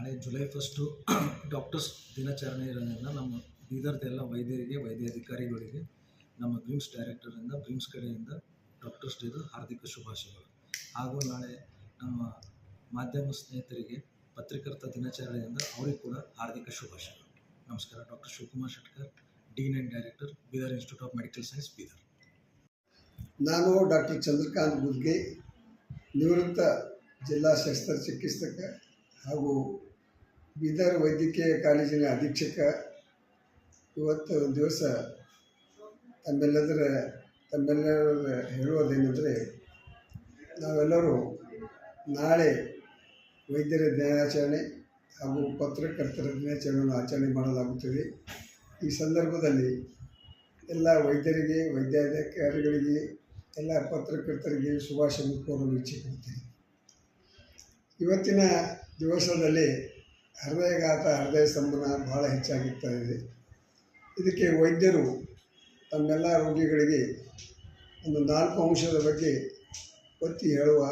ನಾಳೆ July first doctors ದಿನಾಚರಣೆ ಇರೋದ್ರಿಂದ ನಮ್ಮ ಬೀದರ್ದೆಲ್ಲ ವೈದ್ಯರಿಗೆ ವೈದ್ಯ ಅಧಿಕಾರಿಗಳಿಗೆ ನಮ್ಮ ಬ್ರಿಮ್ಸ್ ಡೈರೆಕ್ಟರಿಂದ ಬ್ರಿಮ್ಸ್ ಕಡೆಯಿಂದ ಡಾಕ್ಟರ್ಸ್ ಡೇದು ಹಾರ್ದಿಕ ಶುಭಾಶಯಗಳು. ಹಾಗೂ ನಾಳೆ ನಮ್ಮ ಮಾಧ್ಯಮ ಸ್ನೇಹಿತರಿಗೆ ಪತ್ರಕರ್ತ ದಿನಾಚರಣೆಯಿಂದ ಅವರಿಗೆ ಕೂಡ ಹಾರ್ದಿಕ ಶುಭಾಶಯಗಳು. ನಮಸ್ಕಾರ doctor Shivakumar Shetkar dean and director Bidar institute of medical science Bidar. ನಾನು ಡಾಕ್ಟರ್ ಚಂದ್ರಕಾಂತ್ ಗುದ್ಗೆ ನಿವೃತ್ತ ಜಿಲ್ಲಾ ಶಸ್ತ್ರಚಿಕಿತ್ಸಕ ಹಾಗೂ ಬೀದರ್ ವೈದ್ಯಕೀಯ ಕಾಲೇಜಿನ ಅಧೀಕ್ಷಕ, ಇವತ್ತು ಒಂದು ದಿವಸ ತಮ್ಮೆಲ್ಲದರ ತಮ್ಮೆಲ್ಲರ ಹೇಳುವುದೇನೆಂದರೆ, ನಾವೆಲ್ಲರೂ ನಾಳೆ ವೈದ್ಯರ ದಿನಾಚರಣೆ ಹಾಗೂ ಪತ್ರಕರ್ತರ ದಿನಾಚರಣೆಯನ್ನು ಆಚರಣೆ ಮಾಡಲಾಗುತ್ತದೆ. ಈ ಸಂದರ್ಭದಲ್ಲಿ ಎಲ್ಲ ವೈದ್ಯರಿಗೆ, ವೈದ್ಯಾಧಿಕಾರಿಗಳಿಗೆ, ಎಲ್ಲ ಪತ್ರಕರ್ತರಿಗೆ ಶುಭಾಶಯ ಕೋರಲು ಇಚ್ಛಿಸುತ್ತೇನೆ. ಇವತ್ತಿನ ದಿವಸದಲ್ಲಿ ಹೃದಯಘಾತ, ಹೃದಯ ಸ್ತಂಭನ ಬಹಳ ಹೆಚ್ಚಾಗಿರ್ತಾ ಇದೆ. ಇದಕ್ಕೆ ವೈದ್ಯರು ತಮ್ಮೆಲ್ಲ ರೋಗಿಗಳಿಗೆ ಒಂದು ನಾಲ್ಕು ಅಂಶದ ಬಗ್ಗೆ ಒತ್ತಿ ಹೇಳುವ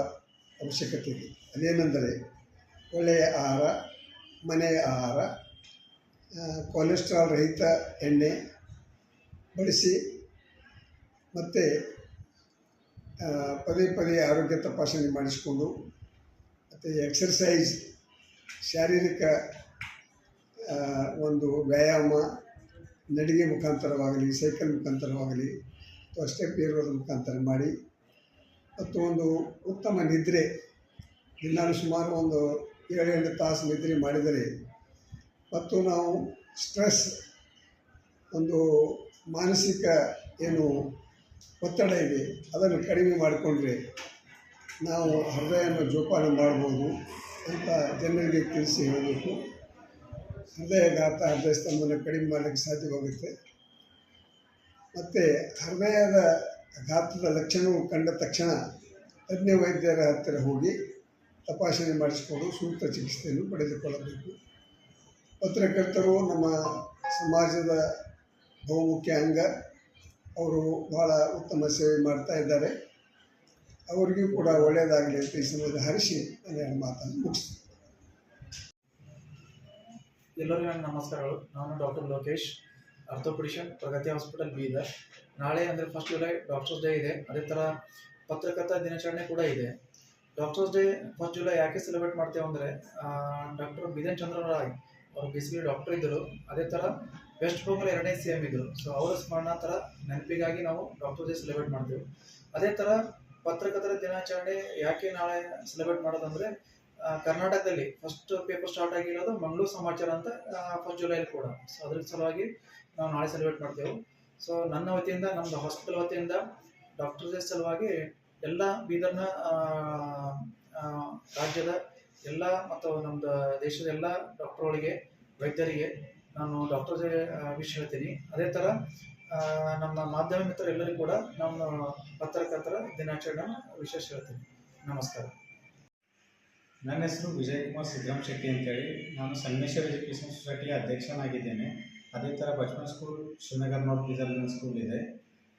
ಅವಶ್ಯಕತೆ ಇದೆ. ಅದೇನೆಂದರೆ, ಒಳ್ಳೆಯ ಆಹಾರ, ಮನೆಯ ಆಹಾರ ಕೊಲೆಸ್ಟ್ರಾಲ್ ರಹಿತ ಎಣ್ಣೆ ಬಳಸಿ ಮತ್ತು ಪದೇ ಪದೇ ಆರೋಗ್ಯ ತಪಾಸಣೆ ಮಾಡಿಸಿಕೊಂಡು, ಮತ್ತು ಎಕ್ಸರ್ಸೈಸ್ ಶಾರೀರಿಕ ಒಂದು ವ್ಯಾಯಾಮ ನಡಿಗೆ ಮುಖಾಂತರವಾಗಲಿ, ಸೈಕಲ್ ಮುಖಾಂತರವಾಗಲಿ, ಅಥವಾ ಸ್ಟೆಪ್ ಏರೋದ್ರ ಮುಖಾಂತರ ಮಾಡಿ, ಮತ್ತು ಒಂದು ಉತ್ತಮ ನಿದ್ರೆ, ದಿನಾಲು ಸುಮಾರು ಒಂದು ಏಳು ಎಂಟು ತಾಸು ನಿದ್ರೆ ಮಾಡಿದರೆ, ಮತ್ತು ನಾವು ಸ್ಟ್ರೆಸ್, ಒಂದು ಮಾನಸಿಕ ಏನು ಒತ್ತಡ ಇದೆ, ಅದನ್ನು ಕಡಿಮೆ ಮಾಡಿಕೊಂಡ್ರೆ, ನಾವು ಹೃದಯವನ್ನು ಜೋಪಾನ ಮಾಡ್ಬೋದು. ಅಂತ ಜನರಿಗೆ ತಿಳಿಸಿ ಹೇಳಬೇಕು. ಹೃದಯಘಾತ ಹೃದಯ ಕಡಿಮೆ ಮಾಡಲಿಕ್ಕೆ ಸಾಧ್ಯವಾಗುತ್ತೆ ಮತ್ತು ಹೃದಯದ ಘಾತದ ಲಕ್ಷಣವು ಕಂಡ ತಕ್ಷಣ ತಜ್ಞ ವೈದ್ಯರ ಹತ್ತಿರ ಹೋಗಿ ತಪಾಸಣೆ ಮಾಡಿಸಿಕೊಂಡು ಸೂಕ್ತ ಚಿಕಿತ್ಸೆಯನ್ನು ಪಡೆದುಕೊಳ್ಳಬೇಕು. ಪತ್ರಕರ್ತರು ನಮ್ಮ ಸಮಾಜದ ಬಹುಮುಖ್ಯ ಅಂಗ. ಅವರು ಭಾಳ ಉತ್ತಮ ಸೇವೆ ಮಾಡ್ತಾ ಇದ್ದಾರೆ. ಅವರಿಗೂ ಕೂಡ ಒಳ್ಳೆಯದಾಗಲಿ ಅಂತ ಸಮಯದ ಹರಿಸಿ ನನ್ನ ಮಾತನ್ನು ಮುಗಿಸ್ತೀನಿ. ಎಲ್ಲರಿಗೂ ನನ್ನ ನಮಸ್ಕಾರಗಳು. ನಾನು doctor Lokesh orthopaedician Pragati hospital Bidar ನಾಳೆ ಅಂದರೆ ಫಸ್ಟ್ ಜುಲೈ ಡಾಕ್ಟರ್ಸ್ ಡೇ ಇದೆ. ಅದೇ ಥರ ಪತ್ರಕರ್ತ ದಿನಾಚರಣೆ ಕೂಡ ಇದೆ. ಡಾಕ್ಟರ್ಸ್ ಡೇ ಫಸ್ಟ್ ಜುಲೈ ಯಾಕೆ ಸೆಲೆಬ್ರೇಟ್ ಮಾಡ್ತೇವೆ ಅಂದರೆ ಡಾಕ್ಟರ್ ಬಿದನ್ ಚಂದ್ರ ರಾಯ್ ಅವರು ಬೇಸಿಕಲಿ ಡಾಕ್ಟರ್ ಇದ್ದರು. ಅದೇ ಥರ ವೆಸ್ಟ್ ಬೆಂಗಾಲ್ ಎರಡನೇ ಸಿ ಎಂ ಇದ್ದರು. ಸೊ ಅವರ ಸ್ಮರಣಾಂತರ ನೆನಪಿಗಾಗಿ ನಾವು ಡಾಕ್ಟರ್ ಡೇ ಸೆಲೆಬ್ರೇಟ್ ಮಾಡ್ತೇವೆ. ಅದೇ ಥರ ಪತ್ರಕರ್ತರ ದಿನಾಚರಣೆ ಯಾಕೆ ನಾಳೆ ಸೆಲೆಬ್ರೇಟ್ ಮಾಡೋದಂದ್ರೆ ಕರ್ನಾಟಕದಲ್ಲಿ ಫಸ್ಟ್ ಪೇಪರ್ ಸ್ಟಾರ್ಟ್ ಆಗಿರೋದು ಮಂಗಳೂರು ಸಮಾಚಾರ ಅಂತ ಫಸ್ಟ್ ಜುಲೈಲಿ ಕೂಡ. ಸೊ ಅದ್ರ ಸಲುವಾಗಿ ನಾವು ನಾಳೆ ಸೆಲೆಬ್ರೇಟ್ ಮಾಡ್ತೇವೆ. ಸೊ ನನ್ನ ವತಿಯಿಂದ ನಮ್ಮದು ಹಾಸ್ಪಿಟಲ್ ವತಿಯಿಂದ ಡಾಕ್ಟರ್ಸೇ ಸಲುವಾಗಿ ಎಲ್ಲ ಬೀದರ್ನ ರಾಜ್ಯದ ಎಲ್ಲ ಮತ್ತು ನಮ್ಮದು ದೇಶದ ಎಲ್ಲ ಡಾಕ್ಟರ್ಗಳಿಗೆ ವೈದ್ಯರಿಗೆ ನಾನು ಡಾಕ್ಟರ್ ವಿಷಯ ಹೇಳ್ತೀನಿ. ಅದೇ ಥರ ನಮ್ಮ ಮಾಧ್ಯಮ ಮಿತ್ರರೆಲ್ಲರಿಗೂ ಕೂಡ ನಮ್ಮ ಪತ್ರಕರ್ತರ ದಿನಾಚರಣೆ ವಿಶೇಷ ಹೇಳ್ತೀನಿ. ನಮಸ್ಕಾರ. ನನ್ನ ಹೆಸರು ವಿಜಯ್ ಕುಮಾರ್ ಸಿದ್ದರಾಮ್ ಶೆಟ್ಟಿ ಅಂತೇಳಿ. ನಾನು ಸಂಗಮೇಶ್ವರ ಎಜುಕೇಷನ್ ಸೊಸೈಟಿಯ ಅಧ್ಯಕ್ಷನಾಗಿದ್ದೇನೆ. ಅದೇ ಥರ ಬಚಪನ್ ಸ್ಕೂಲ್, ಶ್ರೀನಗರ್ ನಾರ್ತ್ ಬೀದರ್ನಲ್ಲಿ ಸ್ಕೂಲ್ ಇದೆ.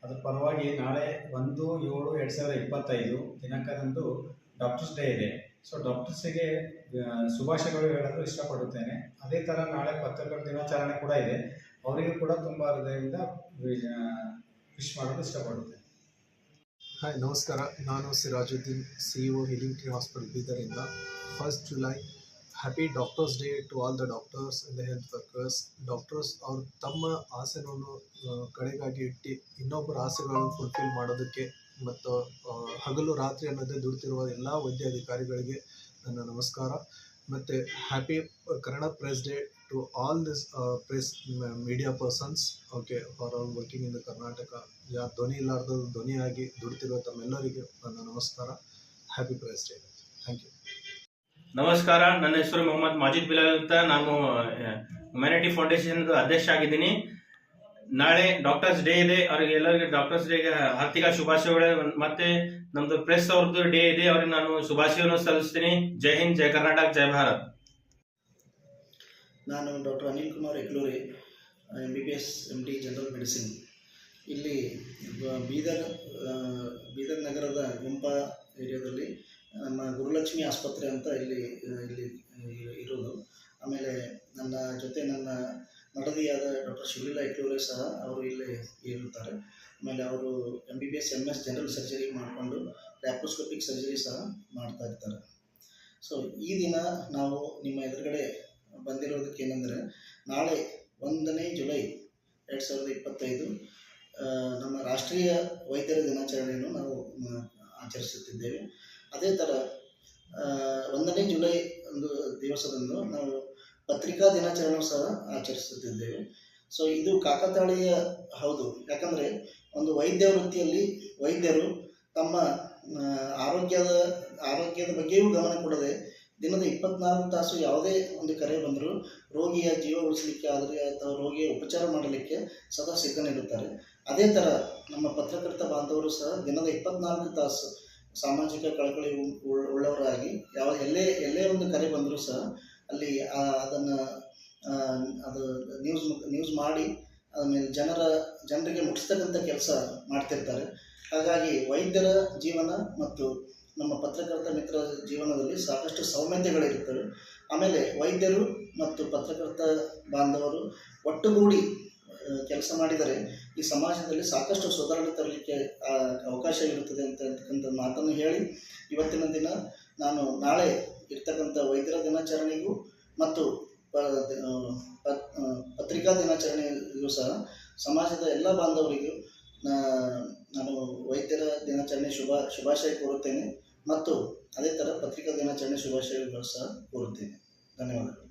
ಅದ್ರ ಪರವಾಗಿ ನಾಳೆ ಒಂದು, ಏಳು, ಎರಡು ಸಾವಿರದ ಇಪ್ಪತ್ತೈದು ದಿನಾಂಕದಂದು ಡಾಕ್ಟರ್ಸ್ ಡೇ ಇದೆ. ಸೊ ಡಾಕ್ಟರ್ಸಿಗೆ ಶುಭಾಶಯಗಳು ಹೇಳಲು ಇಷ್ಟಪಡುತ್ತೇನೆ. ಅದೇ ಥರ ನಾಳೆ ಪತ್ರಕರ್ತರ ದಿನಾಚರಣೆ ಕೂಡ ಇದೆ. ಅವರಿಗೂ ಕೂಡ ತುಂಬ ಹೃದಯದಿಂದ ವಿಶ್ ಮಾಡಲು ಇಷ್ಟಪಡುತ್ತೇನೆ. ಹಾಯ್ ನಮಸ್ಕಾರ. ನಾನು Sirajuddin C O healing tree hospital ಬೀದರಿಂದ first July happy doctors day to all the doctors and the health workers doctors ಅವರು ತಮ್ಮ ಆಸೆಗಳನ್ನು ಕಡೆಗಾಗಿ ಇಟ್ಟು ಇನ್ನೊಬ್ಬರ ಆಸೆಗಳನ್ನು ಫುಲ್ಫಿಲ್ ಮಾಡೋದಕ್ಕೆ ಮತ್ತು ಹಗಲು ರಾತ್ರಿ ಅನ್ನೋದೇ ದುಡ್ತಿರುವ ಎಲ್ಲ ವೈದ್ಯಾಧಿಕಾರಿಗಳಿಗೆ ನನ್ನ ನಮಸ್ಕಾರ. ಮತ್ತು happy Kannada press day to all this press media persons okay for all working in the Karnataka ಯಾ ಧ್ವನಿ ಇಲ್ಲಾರ್ದವ್ರು ಧ್ವನಿಯಾಗಿ ದುಡ್ತಿರೋ ತಮ್ಮೆಲ್ಲರಿಗೂ ನನ್ನ ನಮಸ್ಕಾರ happy press day thank you ನಮಸ್ಕಾರ ನನ್ನ ಹೆಸರು ಮೊಹಮ್ಮದ್ ಮಾಜಿದ್ ಬಿಲಾಲ್ ಅಂತ. ನಾನು ಹ್ಯುಮ್ಯಾನಿಟಿ ಫೌಂಡೇಶನ್ ಅಧ್ಯಕ್ಷ ಆಗಿದ್ದೀನಿ. ನಾಳೆ ಡಾಕ್ಟರ್ಸ್ ಡೇ ಇದೆ. ಅವ್ರಿಗೆ ಎಲ್ಲರಿಗೆ ಡಾಕ್ಟರ್ಸ್ ಡೇಗೆ ಹಾರ್ದಿಕ ಶುಭಾಶಯಗಳು. ಮತ್ತೆ ನಮ್ದು ಪ್ರೆಸ್ ಅವ್ರದ್ದು ಡೇ ಇದೆ. ಅವ್ರಿಗೆ ನಾನು ಶುಭಾಶಯವನ್ನು ಸಲ್ಲಿಸ್ತೀನಿ. ಜೈ ಹಿಂದ್, ಜೈ ಕರ್ನಾಟಕ, ಜೈ ಭಾರತ್. ನಾನು doctor Anil Kumar Ekloori M B B S M D general medicine ಇಲ್ಲಿ ಬೀದರ್ ಬೀದರ್ ನಗರದ ಗುಂಪ ಏರಿಯಾದಲ್ಲಿ ನಮ್ಮ ಗುರುಲಕ್ಷ್ಮಿ ಆಸ್ಪತ್ರೆ ಅಂತ ಇಲ್ಲಿ ಇಲ್ಲಿ ಇರೋದು. ಆಮೇಲೆ ನನ್ನ ಜೊತೆ ನನ್ನ ನಟದಿಯಾದ ಡಾಕ್ಟರ್ ಶಿವಲೀಲಾ ಎಕ್ಲೂರಿ ಸಹ ಅವರು ಇಲ್ಲಿ ಇರುತ್ತಾರೆ. ಆಮೇಲೆ ಅವರು M B B S M S general surgery ಮಾಡಿಕೊಂಡು ಲ್ಯಾಪ್ರೋಸ್ಕೋಪಿಕ್ ಸರ್ಜರಿ ಸಹ ಮಾಡ್ತಾ ಇರ್ತಾರೆ. ಸೊ ಈ ದಿನ ನಾವು ನಿಮ್ಮ ಎದುರುಗಡೆ ಬಂದಿರೋದಕ್ಕೆ ಏನಂದರೆ, ನಾಳೆ ಒಂದನೇ ಜುಲೈ ಎರಡು ಸಾವಿರದ ಇಪ್ಪತ್ತೈದು ನಮ್ಮ ರಾಷ್ಟ್ರೀಯ ವೈದ್ಯರ ದಿನಾಚರಣೆಯನ್ನು ನಾವು ಆಚರಿಸುತ್ತಿದ್ದೇವೆ. ಅದೇ ಥರ ಒಂದನೇ ಜುಲೈ ಒಂದು ದಿವಸದಂದು ನಾವು ಪತ್ರಿಕಾ ದಿನಾಚರಣೆ ಸಹ ಆಚರಿಸುತ್ತಿದ್ದೇವೆ. ಸೊ ಇದು ಕಾಕತಾಳೀಯ ಹೌದು. ಯಾಕಂದರೆ, ಒಂದು ವೈದ್ಯ ವೃತ್ತಿಯಲ್ಲಿ ವೈದ್ಯರು ತಮ್ಮ ಆರೋಗ್ಯದ ಆರೋಗ್ಯದ ಬಗ್ಗೆಯೂ ಗಮನ ಕೊಡದೆ ದಿನದ ಇಪ್ಪತ್ನಾಲ್ಕು ತಾಸು ಯಾವುದೇ ಒಂದು ಕರೆ ಬಂದರೂ ರೋಗಿಯ ಜೀವ ಉಳಿಸಲಿಕ್ಕೆ ಆದರೆ ಅಥವಾ ರೋಗಿಯ ಉಪಚಾರ ಮಾಡಲಿಕ್ಕೆ ಸದಾ ಸಿದ್ಧನಿರುತ್ತಾರೆ ಅದೇ ಥರ ನಮ್ಮ ಪತ್ರಕರ್ತ ಬಾಂಧವರು ಸಹ ದಿನದ ಇಪ್ಪತ್ನಾಲ್ಕು ತಾಸು ಸಾಮಾಜಿಕ ಕಳಕಳಿ ಉಳ್- ಉಳ್ಳವರಾಗಿ ಯಾವ ಎಲ್ಲೇ ಎಲ್ಲೇ ಒಂದು ಕರೆ ಬಂದರೂ ಸಹ ಅಲ್ಲಿ ಅದನ್ನು ಅದು ನ್ಯೂಸ್ ನ್ಯೂಸ್ ಮಾಡಿ ಆಮೇಲೆ ಜನರ, ಜನರಿಗೆ ಮುಟ್ಟಿಸ್ತಕ್ಕಂಥ ಕೆಲಸ ಮಾಡ್ತಿರ್ತಾರೆ. ಹಾಗಾಗಿ ವೈದ್ಯರ ಜೀವನ ಮತ್ತು ನಮ್ಮ ಪತ್ರಕರ್ತ ಮಿತ್ರ ಜೀವನದಲ್ಲಿ ಸಾಕಷ್ಟು ಸೌಮ್ಯತೆಗಳಿರುತ್ತವೆ. ಆಮೇಲೆ ವೈದ್ಯರು ಮತ್ತು ಪತ್ರಕರ್ತ ಬಾಂಧವರು ಒಟ್ಟುಗೂಡಿ ಕೆಲಸ ಮಾಡಿದರೆ ಈ ಸಮಾಜದಲ್ಲಿ ಸಾಕಷ್ಟು ಸುಧಾರಣೆ ತರಲಿಕ್ಕೆ ಅವಕಾಶ ಇರುತ್ತದೆ ಅಂತ ಅಂತಕ್ಕಂಥ ಮಾತನ್ನು ಹೇಳಿ, ಇವತ್ತಿನ ದಿನ ನಾನು ನಾಳೆ ಇರ್ತಕ್ಕಂಥ ವೈದ್ಯರ ದಿನಾಚರಣೆಗೂ ಮತ್ತು ಪತ್ರಿಕಾ ದಿನಾಚರಣೆಗೂ ಸಹ ಸಮಾಜದ ಎಲ್ಲ ಬಾಂಧವರಿಗೂ ನಾನು ವೈದ್ಯರ ದಿನಾಚರಣೆ ಶುಭ, ಶುಭಾಶಯ ಕೋರುತ್ತೇನೆ. ಮತ್ತು ಅದೇ ಥರ ಪತ್ರಿಕಾ ದಿನಾಚರಣೆ ಶುಭಾಶಯಗಳು ಸಹ ಕೋರುತ್ತೇನೆ. ಧನ್ಯವಾದಗಳು.